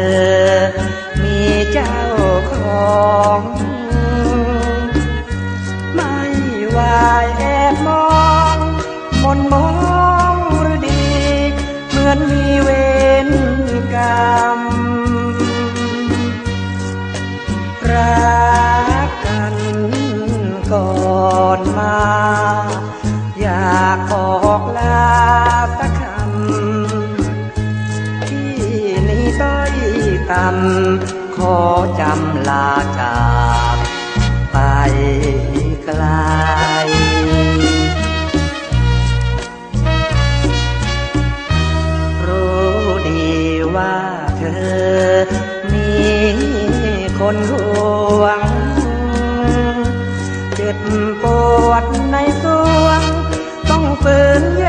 อ มีเจ้าของ ไม่วายแอบมองมนมองหรือดี เหมือนมีเวรกรรมรักกันก่อนมา อยากขอ กรรม ขอจำลาจาก ไปไกลรู้ดีว่าเธอ มีคนรวง เจ็บปวดในสวง ต้องฝืน